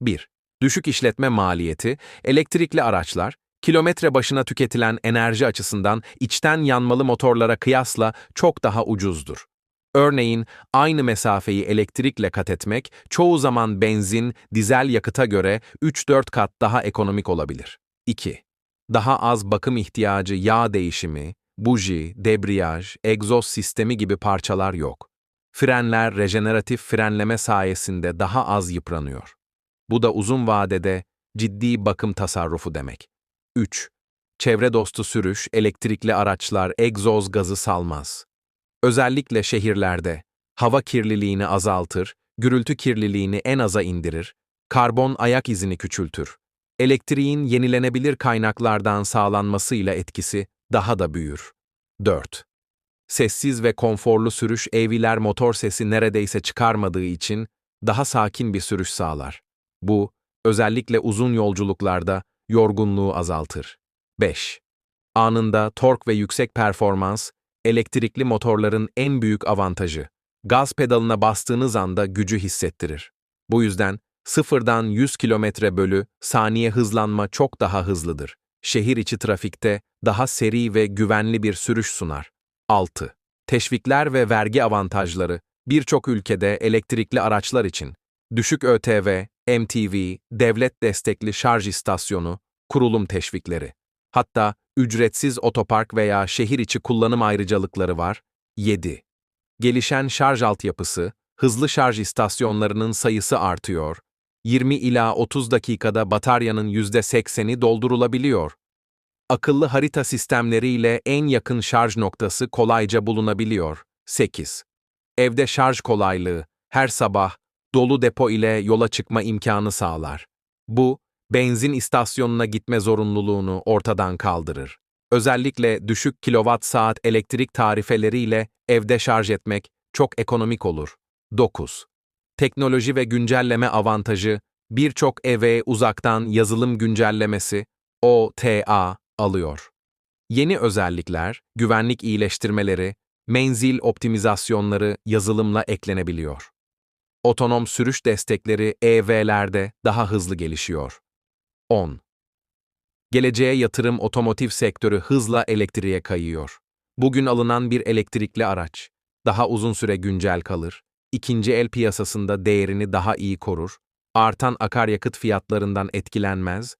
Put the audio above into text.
1. Düşük işletme maliyeti, elektrikli araçlar, kilometre başına tüketilen enerji açısından içten yanmalı motorlara kıyasla çok daha ucuzdur. Örneğin aynı mesafeyi elektrikle kat etmek çoğu zaman benzin, dizel yakıta göre 3-4 kat daha ekonomik olabilir. 2. Daha az bakım ihtiyacı yağ değişimi, buji, debriyaj, egzoz sistemi gibi parçalar yok. Frenler rejeneratif frenleme sayesinde daha az yıpranıyor. Bu da uzun vadede ciddi bakım tasarrufu demek. 3. Çevre dostu sürüş, elektrikli araçlar egzoz gazı salmaz. Özellikle şehirlerde hava kirliliğini azaltır, gürültü kirliliğini en aza indirir, karbon ayak izini küçültür. Elektriğin yenilenebilir kaynaklardan sağlanmasıyla etkisi daha da büyür. 4. Sessiz ve konforlu sürüş evliler motor sesi neredeyse çıkarmadığı için daha sakin bir sürüş sağlar. Bu, özellikle uzun yolculuklarda yorgunluğu azaltır. 5. Anında tork ve yüksek performans, elektrikli motorların en büyük avantajı. Gaz pedalına bastığınız anda gücü hissettirir. Bu yüzden sıfırdan 100 kilometre bölü saniye hızlanma çok daha hızlıdır. Şehir içi trafikte daha seri ve güvenli bir sürüş sunar. 6. Teşvikler ve vergi avantajları birçok ülkede elektrikli araçlar için düşük ÖTV, MTV, devlet destekli şarj istasyonu, kurulum teşvikleri. Hatta ücretsiz otopark veya şehir içi kullanım ayrıcalıkları var. 7. Gelişen şarj altyapısı, hızlı şarj istasyonlarının sayısı artıyor. 20 ila 30 dakikada bataryanın %80'i doldurulabiliyor. Akıllı harita sistemleriyle en yakın şarj noktası kolayca bulunabiliyor. 8. Evde şarj kolaylığı, her sabah dolu depo ile yola çıkma imkanı sağlar. Bu, benzin istasyonuna gitme zorunluluğunu ortadan kaldırır. Özellikle düşük kilowatt saat elektrik tarifeleriyle evde şarj etmek çok ekonomik olur. 9. Teknoloji ve güncelleme avantajı, birçok eve uzaktan yazılım güncellemesi, OTA, alıyor. Yeni özellikler, güvenlik iyileştirmeleri, menzil optimizasyonları yazılımla eklenebiliyor. Otonom sürüş destekleri EV'lerde daha hızlı gelişiyor. 10. Geleceğe yatırım otomotiv sektörü hızla elektriğe kayıyor. Bugün alınan bir elektrikli araç daha uzun süre güncel kalır, ikinci el piyasasında değerini daha iyi korur, artan akaryakıt fiyatlarından etkilenmez